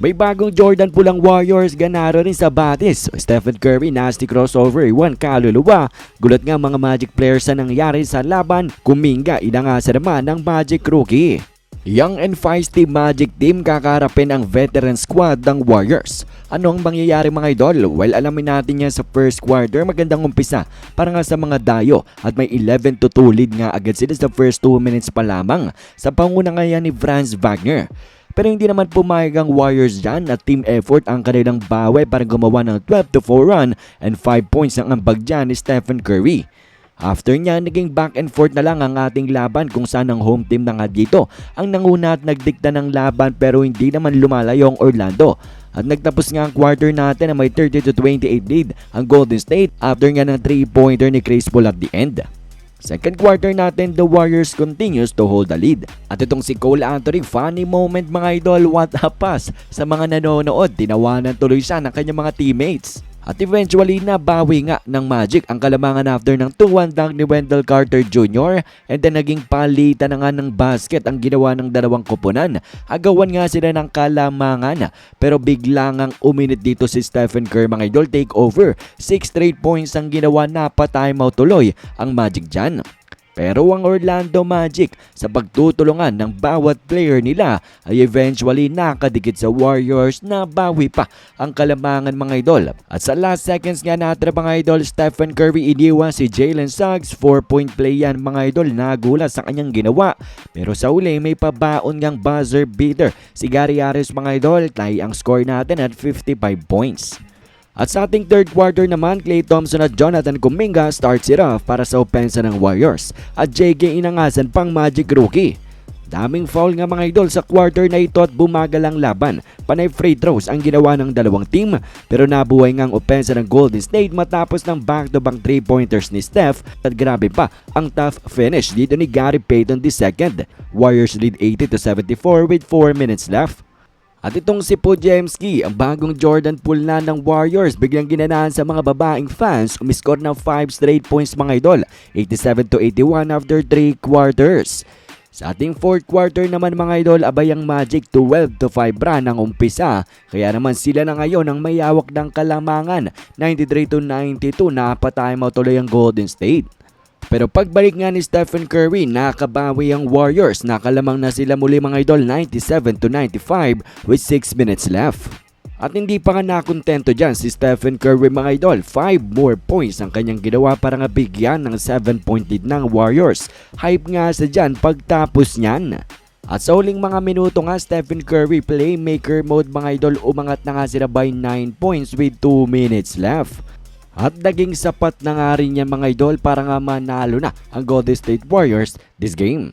May bagong Jordan pulang Warriors ganaro rin sa Batis. Stephen Curry nasty crossover, iwan kaluluwa. Gulat nga mga Magic players sa nangyari sa laban. Kuminga inangasa naman ng Magic rookie. Young and feisty Magic team kakarapin ang veteran squad ng Warriors. Ano ang mangyayari mga idol? Well, alamin natin yan sa first quarter. Magandang umpisa para nga sa mga dayo at may 11 to 2 lead nga agad sila sa first 2 minutes pa lamang sa panguna ngayon ni Franz Wagner. Pero hindi naman pumayag ang Warriors dyan at team effort ang kanilang bawi para gumawa ng 12 to 4 run and 5 points ang ambag dyan ni Stephen Curry. After niya, naging back and forth na lang ang ating laban kung saan ang home team na nga dito ang nanguna at nagdikta ng laban pero hindi naman lumalayo ang Orlando. At nagtapos nga ang quarter natin na may 30 to 28 lead ang Golden State after nga ng 3-pointer ni Chris Paul at the end. Second quarter natin, the Warriors continues to hold the lead. At itong si Cole Anthony, funny moment mga idol, what a pass. Sa mga nanonood, tinawanan tuloy siya ng kanyang mga teammates. At eventually, nabawi nga ng Magic ang kalamangan after ng 2-1 dunk ni Wendell Carter Jr. And then naging palitan na nga ng basket ang ginawa ng dalawang koponan. Agawan nga sila ng kalamangan. Pero bigla ngang uminit dito si Stephen Kerr mga idol take over. 6 straight points ang ginawa na pa-timeout tuloy ang Magic dyan. Pero ang Orlando Magic sa pagtutulungan ng bawat player nila ay eventually nakadikit sa Warriors na bawi pa ang kalamangan mga idol. At sa last seconds nga natin mga idol, Stephen Curry iniwan si Jalen Suggs. 4-point play yan mga idol, nagulat sa kanyang ginawa. Pero sa uli may pabaon ngang buzzer beater. Si Gary Harris mga idol, tay ang score natin at 55 points. At sa ating third quarter naman, Klay Thompson at Jonathan Kuminga starts it off para sa opensa ng Warriors at JK inangasan pang Magic rookie. Daming foul nga mga idol sa quarter na ito at bumagal ang laban. Panay free throws ang ginawa ng dalawang team pero nabuhay nga ang opensa ng Golden State matapos ng back-to-back 3-pointers ni Steph at grabe pa ang tough finish dito ni Gary Payton II. Warriors lead 80 to 74 with 4 minutes left. At itong si Pujemski, ang bagong Jordan Poole na ng Warriors, biglang ginanahan sa mga babaeng fans, umiskor ng 5 straight points mga idol, 87 to 81 after 3 quarters. Sa ating fourth quarter naman mga idol, abay ang Magic 12 to 5 run ang umpisa. Kaya naman sila na ngayon ang may hawak ng kalamangan. 93 to 92 napatimeout tuloy ang Golden State. Pero pagbalik nga ni Stephen Curry, nakabawi ang Warriors. Nakalamang na sila muli mga idol 97 to 95 with 6 minutes left. At hindi pa nga nakontento dyan si Stephen Curry mga idol. 5 more points ang kanyang ginawa para nga bigyan ng 7 point lead ng Warriors. Hype nga sa dyan pagtapos niyan. At sa huling mga minuto nga, Stephen Curry playmaker mode mga idol umangat na nga sila by 9 points with 2 minutes left. At naging sapat na nga rin yan mga idol para nga manalo na ang Golden State Warriors this game.